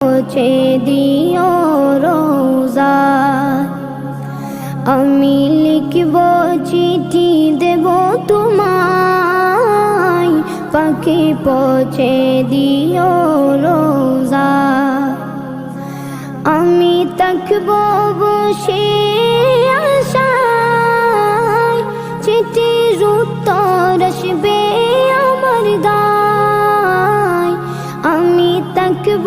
পৌঁছে দিও রোজা। আমি লিখব চিঠি, দেব তোমায়। পাখি পৌঁছে দিও রোজা। আমি থাকব বসে আশায়। চিঠির উত্তর আসবে আমার গায় আমি থাকব